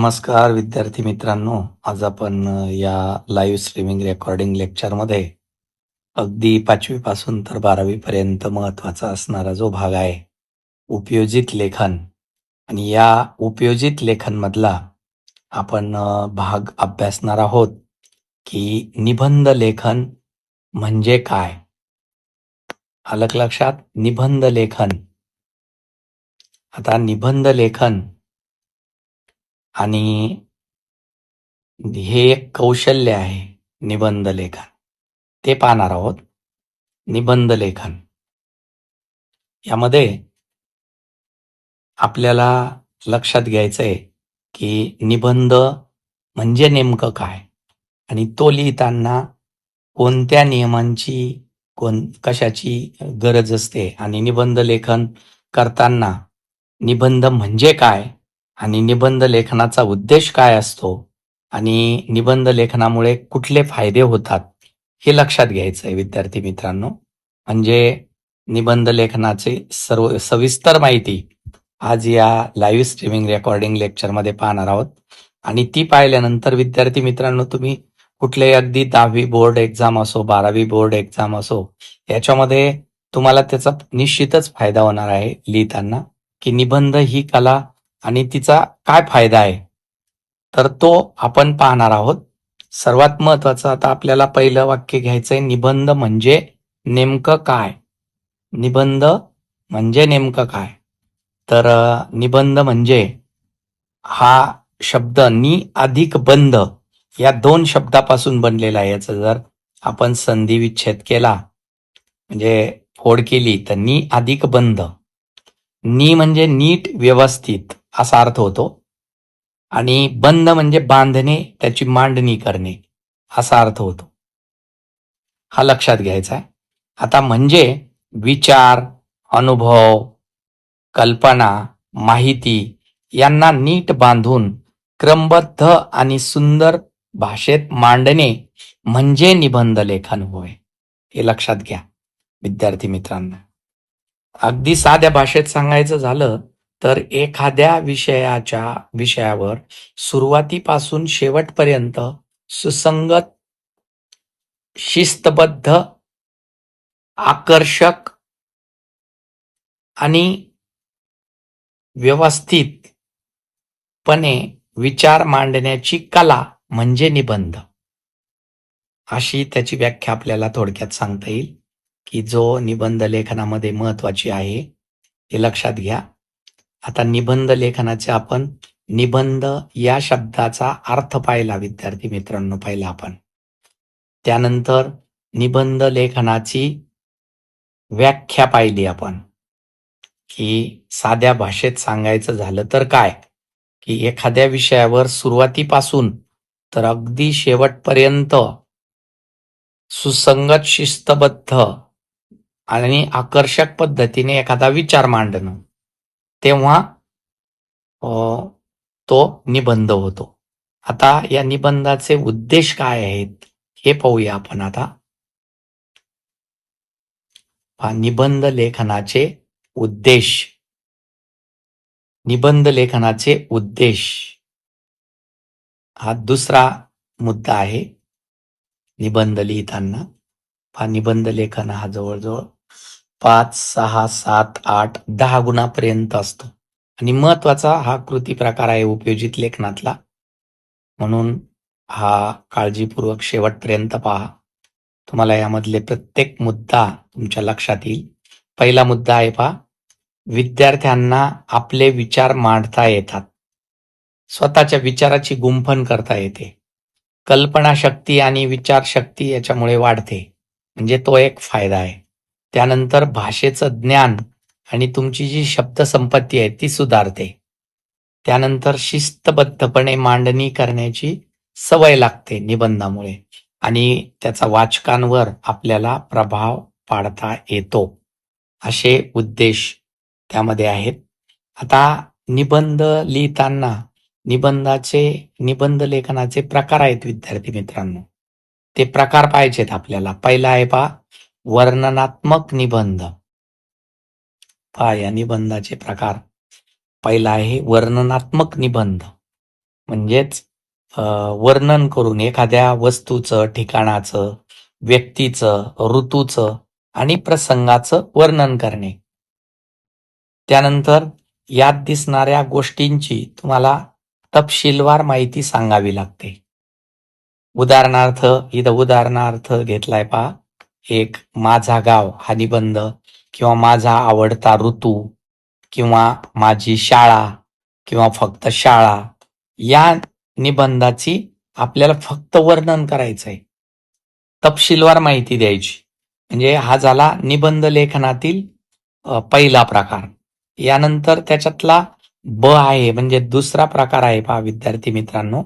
नमस्कार विद्यार्थी मित्रांनो. आज आपण या लाईव्ह स्ट्रीमिंग रेकॉर्डिंग लेक्चरमध्ये अगदी पाचवी पासून तर बारावी पर्यंत महत्त्वाचा असणारा जो भाग आहे उपयोजित लेखन. आणि या उपयोजित लेखन मधला आपण भाग अभ्यासणार आहोत की निबंध लेखन म्हणजे काय? आलक लक्षात? निबंध लेखन. आता निबंध लेखन आणि हे एक कौशल्य आहे निबंध लेखन. ते पाहणार आहोत निबंध लेखन. यामध्ये आपल्याला लक्षात घ्यायचं आहे की निबंध म्हणजे नेमकं काय आणि तो लिहिताना कोणत्या नियमांची कोण कशाची गरज असते आणि निबंध लेखन करताना निबंध म्हणजे काय आणि निबंध लेखनाचा उद्देश काय असतो? आणि निबंध लेखनामुळे कुठले फायदे होतात? हे लक्षात घ्यायचं आहे विद्यार्थी मित्रांनो. म्हणजे निबंध लेखनाचे सर्व सविस्तर माहिती आज या लाईव्ह स्ट्रीमिंग रेकॉर्डिंग लेक्चरमध्ये पाहणार आहोत. आणि ती पाहिल्यानंतर विद्यार्थी मित्रांनो तुम्ही कुठलेही अगदी दहावी बोर्ड एक्झाम असो बारावी बोर्ड एक्झाम असो याच्यामध्ये तुम्हाला त्याचा निश्चितच फायदा होणार आहे लिहिताना की निबंध ही कला आणि तिचा काय फायदा आहे? तर तो आपण पाहणार आहोत. सर्वात महत्वाचं आता आपल्याला पहिलं वाक्य घ्यायचंय निबंध म्हणजे नेमकं काय? निबंध म्हणजे नेमकं काय? तर निबंध म्हणजे हा शब्द नि अधिक बंध या दोन शब्दापासून बनलेला आहे. याचा जर आपण संधी विच्छेद केला म्हणजे फोड केली तर नि अधिक बंध. नि म्हणजे नीट व्यवस्थित. असा अर्थ होतो. आणि बंद म्हणजे बांधणे त्याची मांडणी करणे असा अर्थ होतो. हा लक्षात घ्यायचा आहे. आता म्हणजे विचार अनुभव कल्पना माहिती यांना नीट बांधून क्रमबद्ध आणि सुंदर भाषेत मांडणे म्हणजे निबंध लेखन होय. हे लक्षात घ्या. विद्यार्थी मित्रांना अगदी साध्या भाषेत सांगायचं झालं तर एखाद्या विषयाच्या विषयावर सुरुवातीपासून शेवटपर्यंत सुसंगत शिस्तबद्ध आकर्षक आणि व्यवस्थितपणे विचार मांडण्याची कला म्हणजे निबंध. अशी त्याची व्याख्या आपल्याला थोडक्यात सांगता येईल की जो निबंध लेखनामध्ये महत्वाची आहे हे लक्षात घ्या. आता निबंध लेखनाचे आपण निबंध या शब्दाचा अर्थ पाहिला विद्यार्थी मित्रांनो पाहिला आपण. त्यानंतर निबंध लेखनाची व्याख्या पाहिली आपण. की साध्या भाषेत सांगायचं झालं तर काय? की एखाद्या विषयावर सुरुवातीपासून तर अगदी शेवटपर्यंत सुसंगत शिस्तबद्ध आणि आकर्षक पद्धतीने एखादा विचार मांडणं. तेव्हा तो निबंध होतो. आता या निबंधाचे उद्देश काय आहेत हे पाहूया आपण आता. निबंध लेखनाचे उद्देश. निबंध लेखनाचे उद्देश. हा दुसरा मुद्दा आहे निबंध लिहिताना. हा निबंध लेखन हा जवळजवळ पाच सहा सात आठ दहा गुणापर्यंत असतो. आणि महत्त्वाचा हा कृती प्रकार आहे उपयोजित लेखनातला. म्हणून हा काळजीपूर्वक शेवटपर्यंत पहा. तुम्हाला यामधले प्रत्येक मुद्दा तुमच्या लक्षात येईल. पहिला मुद्दा आहे पहा. विद्यार्थ्यांना आपले विचार मांडता येतात. स्वतःच्या विचाराची गुंफण करता येते. कल्पनाशक्ती आणि विचारशक्ती याच्यामुळे वाढते. म्हणजे तो एक फायदा आहे. त्यानंतर भाषेचं ज्ञान आणि तुमची जी शब्दसंपत्ती आहे ती सुधारते. त्यानंतर शिस्तबद्धपणे मांडणी करण्याची सवय लागते निबंधामुळे आणि त्याचा वाचकांवर आपल्याला प्रभाव पाडता येतो. असे उद्देश त्यामध्ये आहेत. आता निबंध लिहिताना निबंधाचे निबंध लेखनाचे प्रकार आहेत विद्यार्थी मित्रांनो. ते प्रकार पाहिजेत आपल्याला. पहिला आहे पा वर्णनात्मक निबंध. पहा या निबंधाचे प्रकार. पहिला आहे वर्णनात्मक निबंध. म्हणजेच वर्णन करून एखाद्या वस्तूचं ठिकाणाचं व्यक्तीचं ऋतूचं आणि प्रसंगाचं वर्णन करणे. त्यानंतर यात दिसणाऱ्या गोष्टींची तुम्हाला तपशीलवार माहिती सांगावी लागते. उदाहरणार्थ इथं उदाहरणार्थ घेतलाय पहा. एक माझा गाव हा निबंध किंवा माझा आवडता ऋतू किंवा माझी शाळा किंवा फक्त शाळा या निबंधाची आपल्याला फक्त वर्णन करायचं आहे तपशीलवार माहिती द्यायची. म्हणजे हा झाला निबंध लेखनातील पहिला प्रकार. यानंतर त्याच्यातला ब आहे म्हणजे दुसरा प्रकार आहे पहा विद्यार्थी मित्रांनो.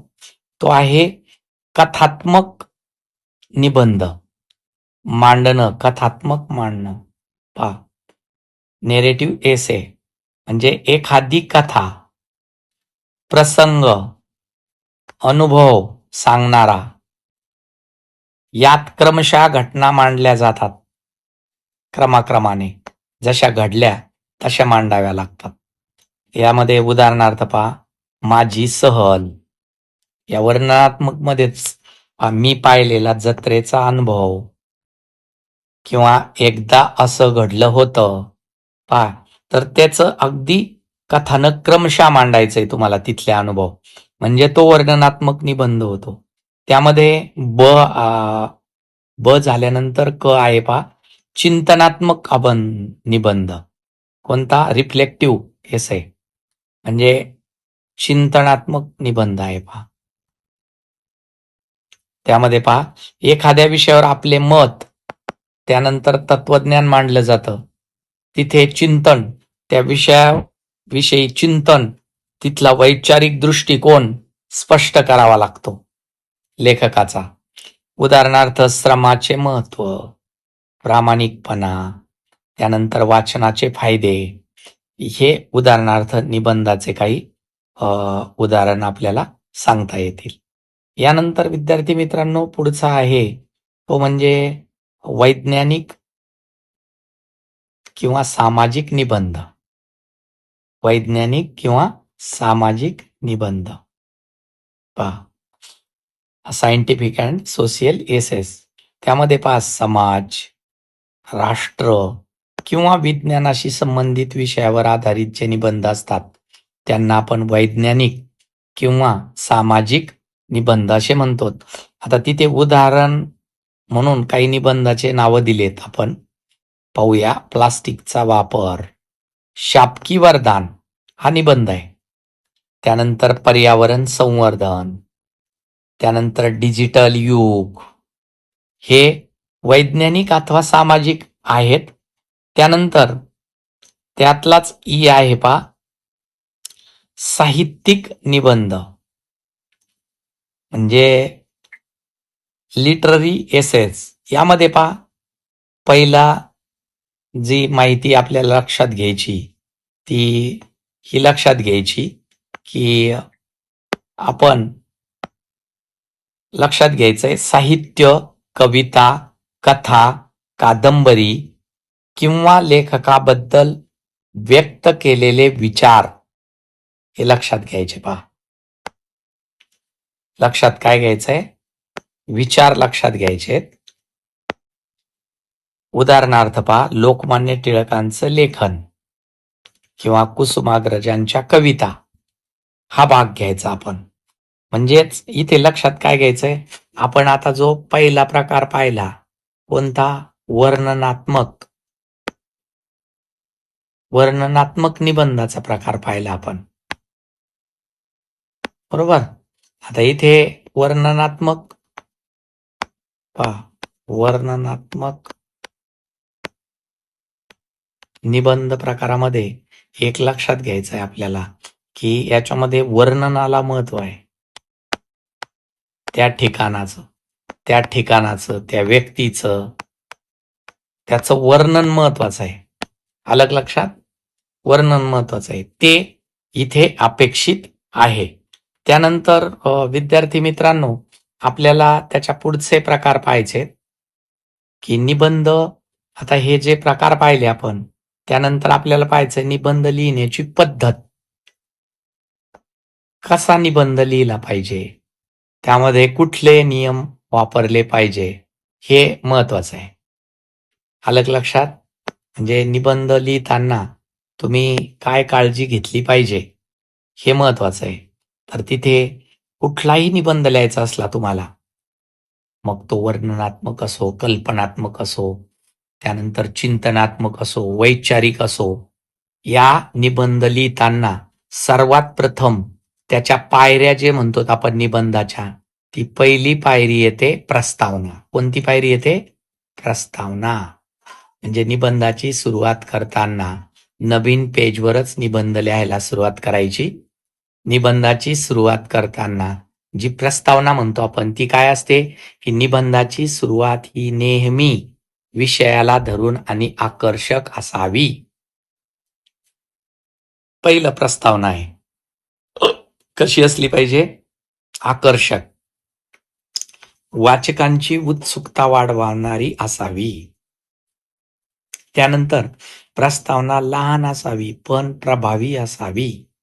तो आहे कथात्मक निबंध. मांडणं कथात्मक मांडणं. पहा. नेरेटिव्ह एसे म्हणजे एखादी कथा. प्रसंग. अनुभव सांगणारा. यात क्रमशः घटना मांडल्या जातात. क्रमाक्रमाने. जशा घडल्या तशा मांडाव्या लागतात. यामध्ये उदाहरणार्थ पहा. माझी सहल. या वर्णनात्मक मध्येच मी पाहिलेला जत्रेचा अनुभव. किंवा एकदा असं घडलं होतं. पहा तर त्याचं अगदी कथानक क्रमशः मांडायचंय तुम्हाला तिथले अनुभव. म्हणजे तो वर्णनात्मक निबंध होतो. त्यामध्ये ब आ, ब झाल्यानंतर क आहे पहा. चिंतनात्मक अबन निबंध. कोणता? रिफ्लेक्टिव्ह एस आहे म्हणजे चिंतनात्मक निबंध आहे पहा. त्यामध्ये पहा एखाद्या विषयावर आपले मत त्यानंतर तत्वज्ञान मांडलं जातं. तिथे चिंतन त्या विषयाविषयी चिंतन तिथला वैचारिक दृष्टिकोन स्पष्ट करावा लागतो लेखकाचा. उदाहरणार्थ श्रमाचे महत्त्व प्रामाणिकपणा त्यानंतर वाचनाचे फायदे. हे उदाहरणार्थ निबंधाचे काही अ, उदाहरण आपल्याला सांगता येतील. यानंतर विद्यार्थी मित्रांनो पुढचा आहे. तो म्हणजे वैज्ञानिक किंवा सामाजिक निबंध. वैज्ञानिक किंवा सामाजिक निबंध. पहा. सायंटिफिक अँड सोशियल एसेस त्यामध्ये पहा समाज राष्ट्र किंवा विज्ञानाशी संबंधित विषयावर आधारित जे निबंध असतात त्यांना आपण वैज्ञानिक किंवा सामाजिक निबंध असे म्हणतो. आता तिथे उदाहरण म्हणून काही निबंधाचे नावं दिलेत आपण. पाहूया प्लास्टिकचा वापर. शापकी वरदान हा निबंध आहे. त्यानंतर पर्यावरण संवर्धन. त्यानंतर डिजिटल युग. हे वैज्ञानिक अथवा सामाजिक आहेत. त्यानंतर त्यातलाच ई आहे पा साहित्यिक निबंध. म्हणजे लिटररी एसेस यामध्ये पहा पहिला जी माहिती आपल्याला लक्षात घ्यायची ती ही लक्षात घ्यायची की आपण लक्षात घ्यायचंय साहित्य कविता कथा कादंबरी किंवा लेखकाबद्दल व्यक्त केलेले विचार. हे लक्षात घ्यायचे पहा. लक्षात काय घ्यायचंय? विचार लक्षात घ्यायचे उदाहरणार्थ पहा लोकमान्य टिळकांचं लेखन किंवा कुसुमाग्रजांच्या कविता हा भाग घ्यायचा आपण. म्हणजेच इथे लक्षात काय घ्यायचंय? आपण आता जो पहिला प्रकार पाहिला कोणता? वर्णनात्मक. वर्णनात्मक निबंधाचा प्रकार पाहिला आपण. बरोबर? आता इथे वर्णनात्मक पहा वर्णनात्मक निबंध प्रकारामध्ये एक लक्षात घ्यायचं आहे आपल्याला की याच्यामध्ये वर्णनाला महत्त्व आहे. त्या ठिकाणाचं त्या ठिकाणाचं त्या व्यक्तीचं त्याचं वर्णन महत्वाचं आहे. अलग लक्षात? वर्णन महत्वाचं आहे. ते इथे अपेक्षित आहे. त्यानंतर विद्यार्थी मित्रांनो आपल्याला त्याच्या पुढचे प्रकार पाहायचे की निबंध आता हे जे प्रकार पाहिले आपण त्यानंतर आपल्याला पाहायचं निबंध लिहिण्याची पद्धत. कसा निबंध लिहिला पाहिजे? त्यामध्ये कुठले नियम वापरले पाहिजे? हे महत्वाचं आहे. आलं लक्षात म्हणजे निबंध लिहिताना तुम्ही काय काळजी घेतली पाहिजे? हे महत्वाचं आहे. तर तिथे कुठलाही निबंध लिहायचा असला तुम्हाला मग तो वर्णनात्मक असो कल्पनात्मक असो त्यानंतर चिंतनात्मक असो वैचारिक असो या निबंध लिहिताना सर्वात प्रथम त्याच्या पायऱ्या जे म्हणतो आपण निबंधाच्या ती पहिली पायरी येते प्रस्तावना. कोणती पायरी येते? प्रस्तावना. म्हणजे निबंधाची सुरुवात करताना नवीन पेजवरच निबंध लिहायला सुरुवात करायची. निबंधाची सुरुवात करताना जी प्रस्तावना म्हणतो आपण ती काय असते? की निबंधाची सुरुवात ही नेहमी विषयाला धरून आणि आकर्षक असावी. पहिलं प्रस्तावना आहे. कशी असली पाहिजे? आकर्षक. वाचकांची उत्सुकता वाढवणारी असावी. त्यानंतर प्रस्तावना लहान असावी पण प्रभावी असावी.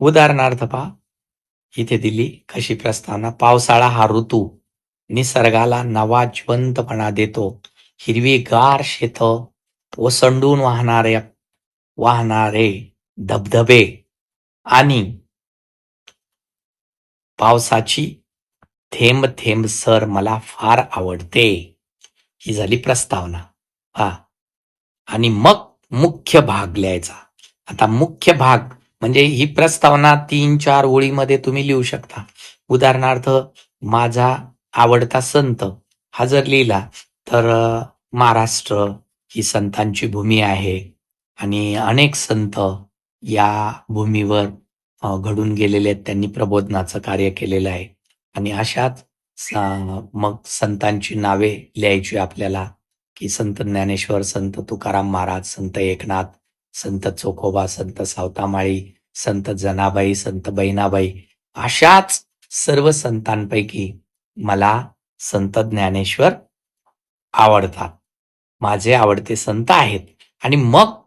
उदाहरणार्थ पहा इथे दिली कशी प्रस्तावना पावसाळा हा ऋतू निसर्गाला नवा जिवंतपणा देतो. हिरवीगार शेत ओसंडून वाहणाऱ्या वाहणारे धबधबे आणि पावसाची थेंब थेंब सर मला फार आवडते. ही झाली प्रस्तावना. हा आणि मग मुख्य भाग लिहायचा. आता मुख्य भाग म्हणजे ही प्रस्तावना तीन चार ओळीमध्ये तुम्ही लिहू शकता. उदाहरणार्थ माझा आवडता संत हा जर लिहिला तर महाराष्ट्र ही संतांची भूमी आहे. आणि अनेक संत या भूमीवर घडून गेलेले आहेत. त्यांनी प्रबोधनाचं कार्य केलेलं आहे. आणि अशाच मग संतांची नावे लिहायची आपल्याला की संत ज्ञानेश्वर संत तुकाराम महाराज संत एकनाथ संत चोखोबा संत सावतामाळी संत जनाबाई संत बहिणाबाई अशाच सर्व संतांपैकी मला संत ज्ञानेश्वर आवडतात. माझे आवडते संत आहेत. आणि मग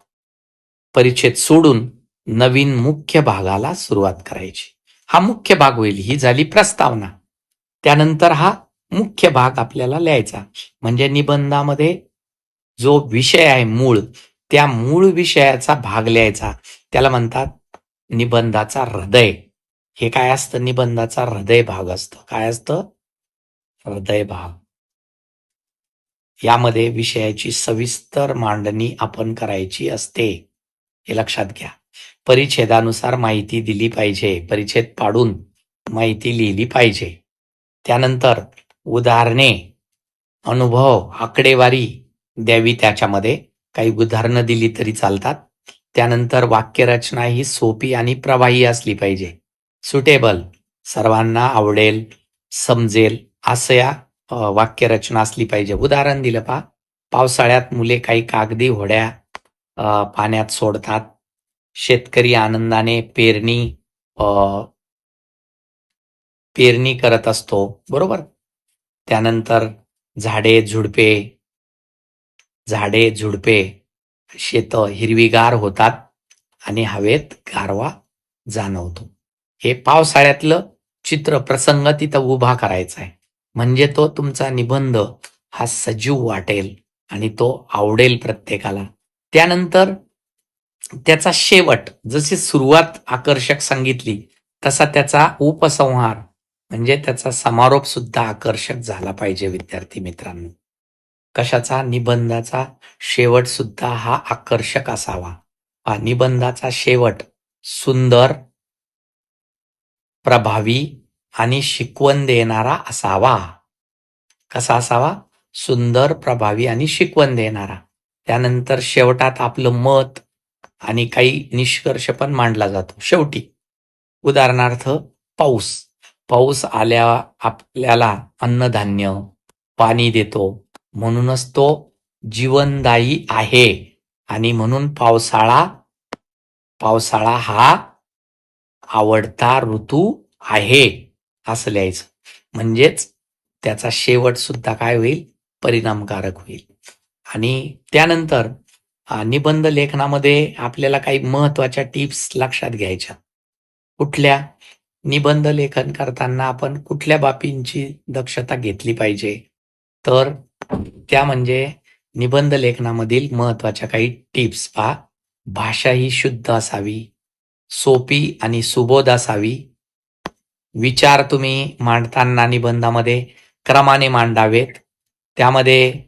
परिच्छेद सोडून नवीन मुख्य भागाला सुरुवात करायची. हा मुख्य भाग होईल ही झाली प्रस्तावना. त्यानंतर हा मुख्य भाग आपल्याला लिहायचा. म्हणजे निबंधामध्ये जो विषय आहे मूळ त्या मूळ विषयाचा भाग लिहायचा. त्याला म्हणतात निबंधाचा हृदय. हे काय असतं? निबंधाचा हृदय भाग असतं. काय असतं? हृदय भाग. यामध्ये विषयाची सविस्तर मांडणी आपण करायची असते. हे लक्षात घ्या. परिच्छेदानुसार माहिती दिली पाहिजे. परिच्छेद पाडून माहिती लिहिली पाहिजे. त्यानंतर उदाहरणे अनुभव आकडेवारी द्यावी त्याच्यामध्ये. काही उदाहरणं दिली तरी चालतात. त्यानंतर वाक्यरचना ही सोपी आणि प्रवाही असली पाहिजे. सुटेबल सर्वांना आवडेल समजेल असं या वाक्यरचना असली पाहिजे. उदाहरण दिलं पा पावसाळ्यात मुले काही कागदी होड्या पाण्यात सोडतात. शेतकरी आनंदाने पेरणी पेरणी करत असतो. बरोबर? त्यानंतर झाडे झुडपे झाडे झुडपे शेत हिरवीगार होतात आणि हवेत गारवा जाणवतो. हे पावसाळ्यातलं चित्र प्रसंग तिथं उभा करायचा आहे म्हणजे तो तुमचा निबंध हा सजीव वाटेल आणि तो आवडेल प्रत्येकाला. त्यानंतर त्याचा शेवट जशी सुरुवात आकर्षक सांगितली तसा त्याचा उपसंहार म्हणजे त्याचा समारोप सुद्धा आकर्षक झाला पाहिजे विद्यार्थी मित्रांनो. कशाचा? निबंधाचा शेवट सुद्धा हा आकर्षक असावा. हा निबंधाचा शेवट सुंदर प्रभावी आणि शिकवण देणारा असावा. कसा असावा? सुंदर प्रभावी आणि शिकवण देणारा. त्यानंतर शेवटात आपलं मत आणि काही निष्कर्ष पण मांडला जातो. शेवटी उदाहरणार्थ पाऊस. पाऊस आल्या आपल्याला अन्नधान्य पाणी देतो. म्हणूनच तो जीवनदायी आहे. आणि म्हणून पावसाळा पावसाळा हा आवडता ऋतू आहे. असं लिहायचं. म्हणजेच त्याचा शेवट सुद्धा काय होईल? परिणामकारक होईल. आणि त्यानंतर निबंध लेखनामध्ये आपल्याला काही महत्त्वाच्या टिप्स लक्षात घ्यायच्या. कुठल्या निबंध लेखन करताना आपण कुठल्या बाबींची दक्षता घेतली पाहिजे? तर त्या म्हणजे निबंध लेखनामधील महत्त्वाच्या काही टिप्स पहा. भाषा ही शुद्ध असावी सोपी आणि सुबोध असावी. विचार तुम्ही मांडताना निबंधामध्ये क्रमाने मांडावेत. त्यामध्ये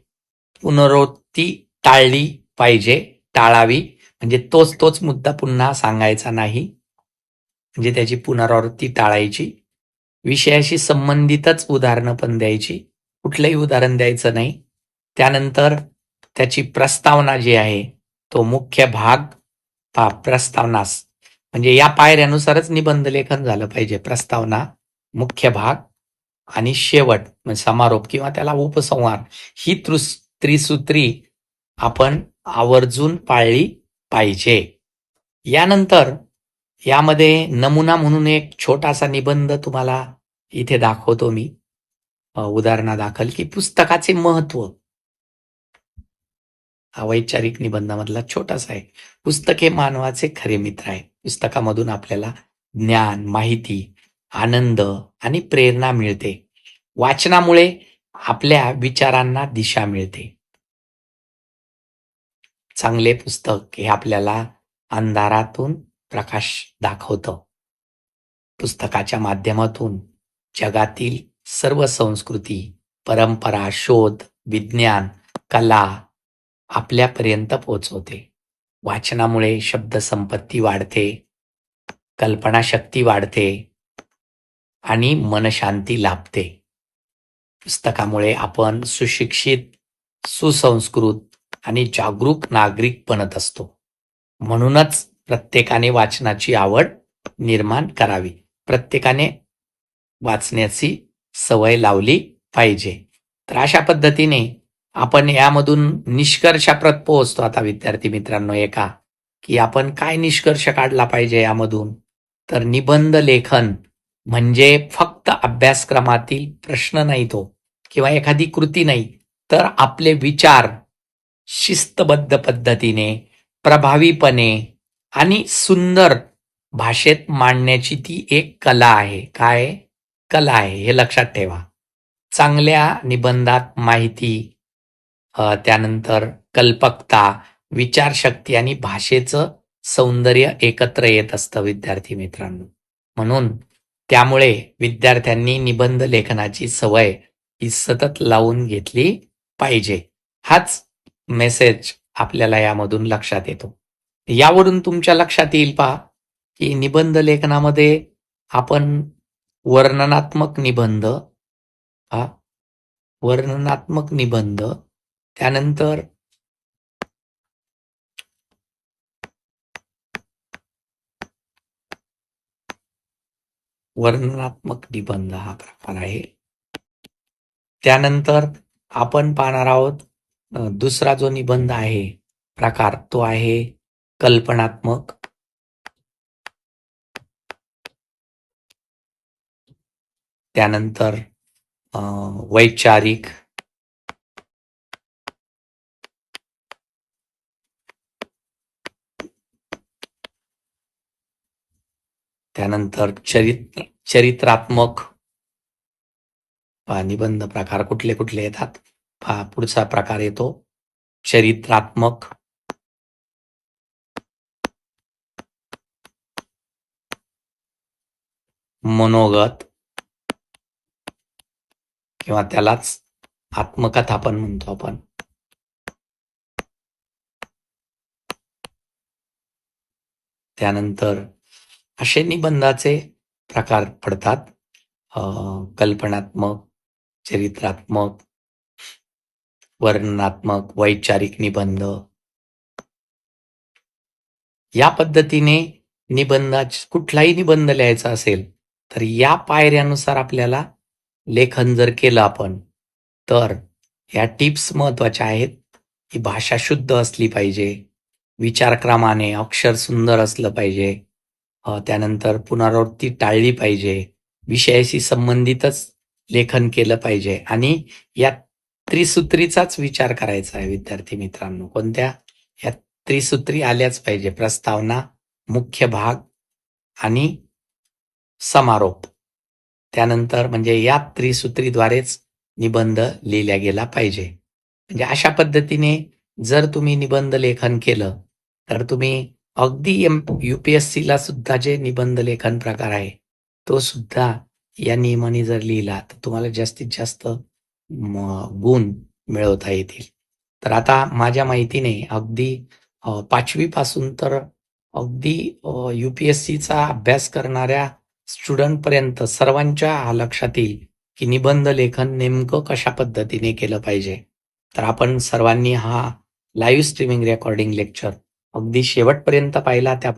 पुनरोक्ती टाळली पाहिजे टाळावी. म्हणजे तोच तोच मुद्दा पुन्हा सांगायचा नाही. म्हणजे त्याची पुनरावृत्ती टाळायची. विषयाशी संबंधितच उदाहरणं पण द्यायची. कुठलंही उदाहरण द्यायचं नाही. त्यानंतर त्याची प्रस्तावना जी आहे तो मुख्य भाग पा प्रस्तावनास. म्हणजे या पायऱ्यानुसारच निबंध लेखन झालं पाहिजे. प्रस्तावना मुख्य भाग आणि शेवट म्हणजे समारोप किंवा त्याला उपसंहार. ही त्रुस त्रिसूत्री आपण आवर्जून पाळली पाहिजे. यानंतर यामध्ये नमुना म्हणून एक छोटासा निबंध तुम्हाला इथे दाखवतो मी. उदाहरणादाखल की पुस्तकाचे महत्त्व हा वैचारिक निबंधामधला छोटासा आहे. पुस्तक हे मानवाचे खरे मित्र आहे. पुस्तकामधून आपल्याला ज्ञान माहिती आनंद आणि प्रेरणा मिळते. वाचनामुळे आपल्या विचारांना दिशा मिळते. चांगले पुस्तक हे आपल्याला अंधारातून प्रकाश दाखवतं. पुस्तकाच्या माध्यमातून जगातील सर्व संस्कृती परंपरा शोध विज्ञान कला आपल्यापर्यंत पोहोचवते. वाचनामुळे शब्दसंपत्ती वाढते कल्पनाशक्ती वाढते आणि मनशांती लाभते. पुस्तकामुळे आपण सुशिक्षित सुसंस्कृत आणि जागरूक नागरिक बनत असतो. म्हणूनच प्रत्येकाने वाचनाची आवड निर्माण करावी. प्रत्येकाने वाचण्याची सवय लावली पाहिजे. तर अशा पद्धतीने आपण यामधून निष्कर्षाप्रत पोहोचतो आता विद्यार्थी मित्रांनो एका की आपण काय निष्कर्ष काढला पाहिजे यामधून? तर निबंध लेखन म्हणजे फक्त अभ्यासक्रमातील प्रश्न नाही तो किंवा एखादी कृती नाही तर आपले विचार शिस्तबद्ध पद्धतीने प्रभावीपणे आणि सुंदर भाषेत मांडण्याची ती एक कला आहे. काय? कला आहे हे लक्षात ठेवा. चांगल्या निबंधात माहिती त्यानंतर कल्पकता विचारशक्ती आणि भाषेचं सौंदर्य एकत्र येत असतं विद्यार्थी मित्रांनो. म्हणून त्यामुळे विद्यार्थ्यांनी निबंध लेखनाची सवय ही सतत लावून घेतली पाहिजे. हाच मेसेज आपल्याला यामधून लक्षात येतो. यावरून तुमच्या लक्षात येईल पहा की निबंध लेखनामध्ये आपण वर्णनात्मक निबंध हा? वर्णनात्मक निबंध. त्यानंतर वर्णनात्मक निबंध हा प्रकार आहे. त्यानंतर आपण पाहणार आहोत दुसरा जो निबंध आहे प्रकार तो आहे कल्पनात्मक. त्यानंतर वैचारिक त्यानंतर चरित्र चरित्रात्मक निबंध प्रकार कुठले कुठले येतात? पहा पुढचा प्रकार येतो. चरित्रात्मक मनोगत किंवा त्यालाच आत्मकथा पण म्हणतो आपण. त्यानंतर असे निबंधाचे प्रकार पडतात. कल्पनात्मक चरित्रात्मक वर्णनात्मक वैचारिक निबंध. या पद्धतीने निबंधाच कुठलाही निबंध लिहायचा असेल तर या पायऱ्यानुसार आपल्याला लेखन जर केलं आपण तर या टिप्स महत्त्वाच्या आहेत. ही भाषा शुद्ध असली पाहिजे. विचारक्रमाने अक्षर सुंदर असलं पाहिजे. त्यानंतर पुनरावृत्ती टाळली पाहिजे. विषयाशी संबंधितच लेखन केलं पाहिजे. आणि या त्रिसूत्रीचाच विचार करायचा आहे विद्यार्थी मित्रांनो. कोणत्या? या त्रिसूत्री आल्याच पाहिजे. प्रस्तावना मुख्य भाग आणि समारोप. त्यानंतर म्हणजे या त्रिसूत्रीद्वारेच निबंध लिहिला गेला पाहिजे. म्हणजे अशा पद्धतीने जर तुम्ही निबंध लेखन केलं तर तुम्ही अगदी एम यू पी एस सीला सुद्धा जे निबंध लेखन प्रकार आहे तो सुद्धा या नियमाने जर लिहिला तर तुम्हाला जास्तीत जास्त गुण मिळवता येतील. तर आता माझ्या माहितीने अगदी पाचवी पाचवीपासून तर अगदी यू पी एस सीचा अभ्यास करणाऱ्या स्टुडंटपर्यंत सर्वांच्या लक्षात येईल की निबंध लेखन नेमकं कशा पद्धतीने केलं पाहिजे. तर आपण सर्वांनी हा लाईव्ह स्ट्रीमिंग रेकॉर्डिंग लेक्चर अगदी शेवटपर्यंत पाहिला त्या